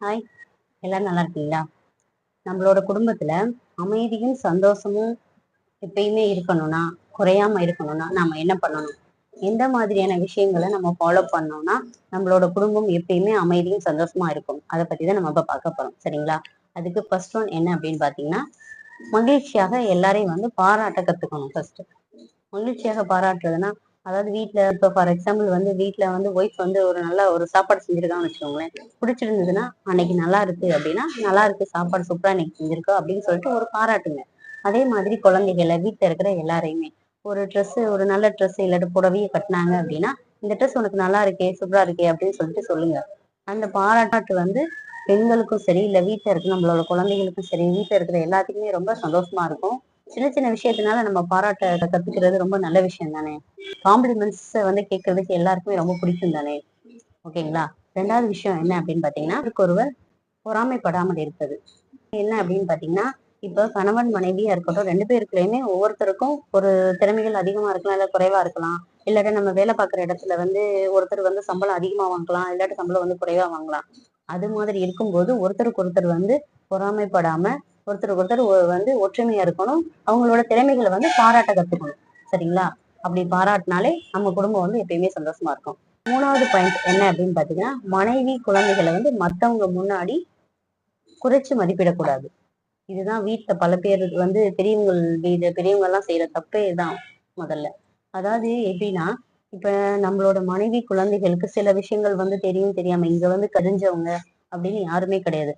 Hi எல்லாரும் நல்லா இருக்கீங்களா? நம்மளோட குடும்பத்துல அமைதியும் சந்தோஷமும் எப்பயுமே இருக்கணும்னா குறையாம இருக்கணும்னா நாம என்ன பண்ணணும்? எந்த மாதிரியான விஷயங்களை நம்ம ஃபாலோ பண்ணோம்னா நம்மளோட குடும்பம் எப்பயுமே அமைதியும் சந்தோஷமா இருக்கும். அதை பத்தி தான் நம்ம இப்ப பார்க்க போறோம். சரிங்களா? அதுக்கு ஃபர்ஸ்ட் ஒன் என்ன அப்படின்னு பாத்தீங்கன்னா மகிழ்ச்சியாக எல்லாரையும் வந்து பாராட்ட கத்துக்கணும் ஃபர்ஸ்ட் மகிழ்ச்சியாக பாராட்டுறதுன்னா அதாவது வீட்டில் இப்போ ஃபார் எக்ஸாம்பிள் வந்து வீட்டில் வந்து ஒய்ஃப் வந்து ஒரு நல்ல ஒரு சாப்பாடு செஞ்சிருக்காங்கன்னு வச்சுக்கோங்களேன். பிடிச்சிருந்ததுன்னா அன்னைக்கு நல்லா இருக்கு அப்படின்னா நல்லா இருக்கு சாப்பாடு சூப்பரா இன்னைக்கு செஞ்சிருக்கா அப்படின்னு சொல்லிட்டு ஒரு பாராட்டுங்க. அதே மாதிரி குழந்தைகளை வீட்டில் இருக்கிற எல்லாரையுமே ஒரு ட்ரெஸ்ஸு ஒரு நல்ல ட்ரெஸ் இல்லாட்டி புடவையை கட்டினாங்க அப்படின்னா இந்த ட்ரெஸ் உனக்கு நல்லா இருக்கே சூப்பரா இருக்கே அப்படின்னு சொல்லிட்டு சொல்லுங்க. அந்த பாராட்டாட்டு வந்து பெண்களுக்கும் சரி இல்ல வீட்டில் இருக்க நம்மளோட குழந்தைகளுக்கும் சரி வீட்டில் இருக்கிற எல்லாத்துக்குமே ரொம்ப சந்தோஷமா இருக்கும். சின்ன சின்ன விஷயத்தினால நம்ம பாராட்ட கத்துக்கிறது ரொம்ப நல்ல விஷயம் தானே? காம்ப்ளிமெண்ட்ஸ் வந்து கேட்கறதுக்கு எல்லாருக்குமே ரொம்ப பிடிக்கும் தானே? ஓகேங்களா? ரெண்டாவது விஷயம் என்ன அப்படின்னு பாத்தீங்கன்னா ஒருவர் பொறாமைப்படாமல் இருப்பது. என்ன அப்படின்னு பாத்தீங்கன்னா இப்போ கணவன் மனைவியா இருக்கட்டும் ரெண்டு பேருக்குள்ளயுமே ஒவ்வொருத்தருக்கும் ஒரு திறமைகள் அதிகமா இருக்கலாம் இல்ல குறைவா இருக்கலாம். இல்லாட்ட நம்ம வேலை பார்க்குற இடத்துல வந்து ஒருத்தர் வந்து சம்பளம் அதிகமா வாங்கலாம் இல்லாட்டி சம்பளம் வந்து குறைவா வாங்கலாம். அது மாதிரி இருக்கும்போது ஒருத்தருக்கு ஒருத்தர் வந்து பொறாமைப்படாம ஒருத்தருக்கு ஒருத்தர் வந்து ஒற்றுமையா இருக்கணும். அவங்களோட திறமைகளை வந்து பாராட்ட கத்துக்கணும். சரிங்களா? அப்படி பாராட்டினாலே நம்ம குடும்பம் வந்து எப்பயுமே சந்தோஷமா இருக்கும். மூணாவது பாயிண்ட் என்ன அப்படின்னு பாத்தீங்கன்னா மனைவி குழந்தைகளை வந்து மத்தவங்க முன்னாடி குறைச்சு மதிப்பிடக்கூடாது. இதுதான் வீட்டுல பல பேர் வந்து பெரியவங்க வீடு பெரியவங்க எல்லாம் செய்யற தப்பே தான் முதல்ல. அதாவது எப்படின்னா இப்ப நம்மளோட மனைவி குழந்தைகளுக்கு சில விஷயங்கள் வந்து தெரியும் தெரியாம இங்க வந்து கரிஞ்சவங்க அப்படின்னு யாருமே கிடையாது.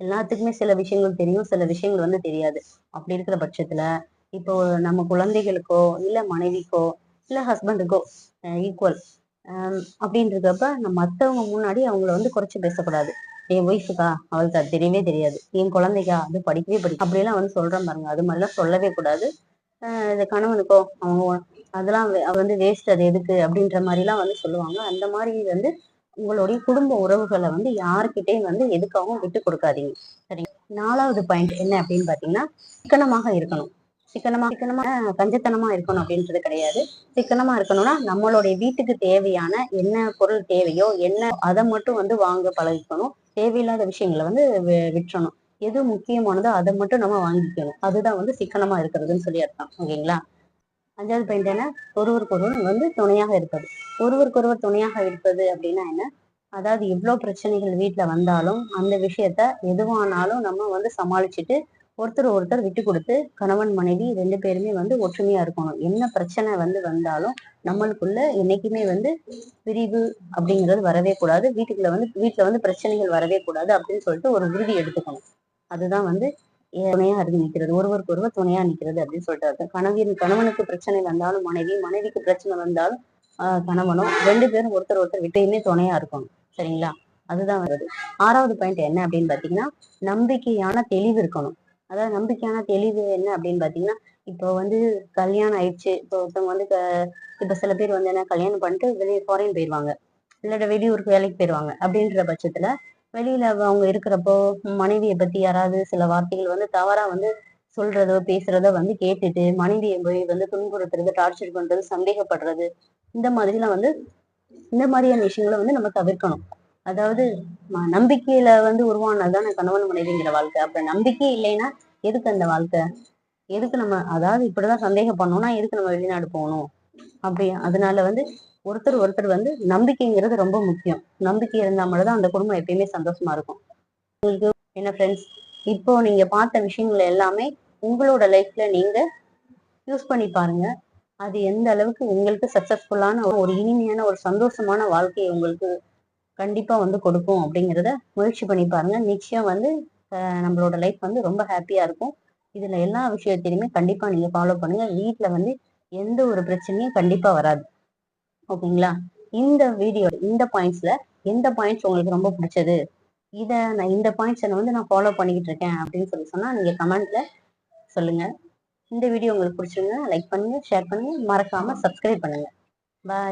எல்லாத்துக்குமே சில விஷயங்கள் தெரியும். சில விஷயங்கள் வந்து தெரியாது. அப்படி இருக்கிற பட்சத்துல இப்போ நம்ம குழந்தைகளுக்கோ இல்ல மனைவிக்கோ இல்ல ஹஸ்பண்டுக்கோ ஈக்குவல் அப்படின்றப்ப நம்ம மத்தவங்க முன்னாடி அவங்கள வந்து குறைச்சு பேசக்கூடாது. என் ஒய்ஃபுக்கா அவளுக்கு அது தெரியவே தெரியாது. என் குழந்தைக்கா? அது படிக்கவே படி அப்படிலாம் வந்து சொல்றேன் பாருங்க. அது மாதிரிலாம் சொல்லவே கூடாது. இந்த கணவனுக்கோ அவங்க அதெல்லாம் வந்து வேஸ்ட் அது எதுக்கு? அப்படின்ற மாதிரிலாம் வந்து சொல்லுவாங்க. அந்த மாதிரி வந்து உங்களுடைய குடும்ப உறவுகளை வந்து யாருக்கிட்டையும் வந்து எதுக்காகவும் விட்டு கொடுக்காதீங்க. சரி நாலாவது பாயிண்ட் என்ன அப்படின்னு பாத்தீங்கன்னா சிக்கனமாக இருக்கணும். சிக்கனமா சிக்கனமா கஞ்சத்தனமா இருக்கணும் அப்படின்றது கிடையாது. சிக்கனமா இருக்கணும்னா நம்மளுடைய வீட்டுக்கு தேவையான என்ன பொருள் தேவையோ என்ன அதை மட்டும் வந்து வாங்க பழகிக்கணும். தேவையில்லாத விஷயங்களை வந்து விற்றணும் விட்டுறணும். எது முக்கியமானதோ அதை மட்டும் நம்ம வாங்கிக்கணும். அதுதான் வந்து சிக்கனமா இருக்கிறதுன்னு சொல்லி அர்த்தம். ஓகேங்களா? அஞ்சாவது பாயிண்ட் என்ன? ஒருவருக்கொருவர் வந்து துணையாக இருப்பது. ஒருவருக்கொருவர் துணையாக இருப்பது அப்படின்னா என்ன? அதாவது எவ்வளோ பிரச்சனைகள் வீட்டில் வந்தாலும் அந்த விஷயத்த எதுவானாலும் நம்ம வந்து சமாளிச்சுட்டு ஒருத்தர் ஒருத்தர் விட்டு கொடுத்து கணவன் மனைவி ரெண்டு பேருமே வந்து ஒற்றுமையா இருக்கணும். என்ன பிரச்சனை வந்து வந்தாலும் நம்மளுக்குள்ள என்னைக்குமே வந்து பிரிவு அப்படிங்கிறது வரவே கூடாது. வீட்டுக்குள்ள வந்து வீட்டுல வந்து பிரச்சனைகள் வரவே கூடாது அப்படின்னு சொல்லிட்டு ஒரு உறுதி எடுத்துக்கணும். அதுதான் வந்து துணையா இருந்து நிக்கிறது ஒருவருக்கு ஒருவர் துணையா நிக்கிறது அப்படின்னு சொல்லிட்டு அர்த்தம். கணவன் கணவனுக்கு பிரச்சனை வந்தாலும் மனைவி மனைவிக்கு பிரச்சனை வந்தாலும் ஆஹ் கணவனும் ரெண்டு பேரும் ஒருத்தர் ஒருத்தர் விட்டையுமே துணையா இருக்கணும். சரிங்களா? அதுதான் வருது. ஆறாவது பாயிண்ட் என்ன அப்படின்னு பாத்தீங்கன்னா நம்பிக்கையான தெளிவு இருக்கணும். அதாவது நம்பிக்கையான தெளிவு என்ன அப்படின்னு பாத்தீங்கன்னா இப்போ வந்து கல்யாணம் ஆயிடுச்சு. இப்போ ஒருத்தவங்க வந்து இப்போ இப்ப சில பேர் வந்து என்ன கல்யாணம் பண்ணிட்டு வெளியே ஃபாரின் போயிடுவாங்க இல்லாட்ட வெளியூருக்கு வேலைக்கு போயிடுவாங்க அப்படின்ற பட்சத்துல வெளியில அவங்க இருக்கிறப்போ மனைவியை பத்தி யாராவது சில வார்த்தைகள் வந்து தவறா வந்து சொல்றதோ பேசுறதோ வந்து கேட்டுட்டு மனைவியை போய் வந்து துன்புறுத்துறது டார்ச்சர் பண்றது சந்தேகப்படுறது இந்த மாதிரிலாம் வந்து இந்த மாதிரியான விஷயங்களை வந்து நம்ம தவிர்க்கணும். அதாவது நம்பிக்கையில வந்து உருவானதுதான் கணவன் மனைவிங்கிற வாழ்க்கை. அப்ப நம்பிக்கை இல்லைன்னா எதுக்கு அந்த வாழ்க்கை? எதுக்கு நம்ம அதாவது இப்படிதான் சந்தேகம் பண்ணோம்னா எதுக்கு நம்ம வெளிநாடு போகணும்? அப்படி அதனால வந்து ஒருத்தர் ஒருத்தர் வந்து நம்பிக்கைங்கிறது ரொம்ப முக்கியம். நம்பிக்கை இருந்தால் மட்டும்தான் அந்த குடும்பம் எப்பயுமே சந்தோஷமா இருக்கும். உங்களுக்கு என்ன ஃப்ரெண்ட்ஸ் இப்போ நீங்க பார்த்த விஷயங்கள் எல்லாமே உங்களோட லைஃப்ல நீங்க யூஸ் பண்ணி பாருங்க. அது எந்த அளவுக்கு உங்களுக்கு சக்சஸ்ஃபுல்லான ஒரு இனிமையான ஒரு சந்தோஷமான வாழ்க்கையை உங்களுக்கு கண்டிப்பா வந்து கொடுக்கும் அப்படிங்கிறத முயற்சி பண்ணி பாருங்க. நிச்சயம் வந்து நம்மளோட லைஃப் வந்து ரொம்ப ஹாப்பியா இருக்கும். இதுல எல்லா விஷயத்தையுமே கண்டிப்பா நீங்க ஃபாலோ பண்ணுங்க. வீட்டுல வந்து எந்த ஒரு பிரச்சனையும் கண்டிப்பா வராது. ஓகேங்களா? இந்த வீடியோ இந்த பாயிண்ட்ஸ்ல எந்த பாயிண்ட்ஸ் உங்களுக்கு ரொம்ப பிடிச்சது. இதை நான் இந்த பாயிண்ட்ஸை வந்து நான் ஃபாலோ பண்ணிக்கிட்டு இருக்கேன் அப்படின்னு சொல்லி சொன்னா நீங்க கமெண்ட்ல சொல்லுங்க. இந்த வீடியோ உங்களுக்கு பிடிச்சிருந்தா லைக் பண்ணுங்க ஷேர் பண்ணுங்க. மறக்காம சப்ஸ்கிரைப் பண்ணுங்க. பாய்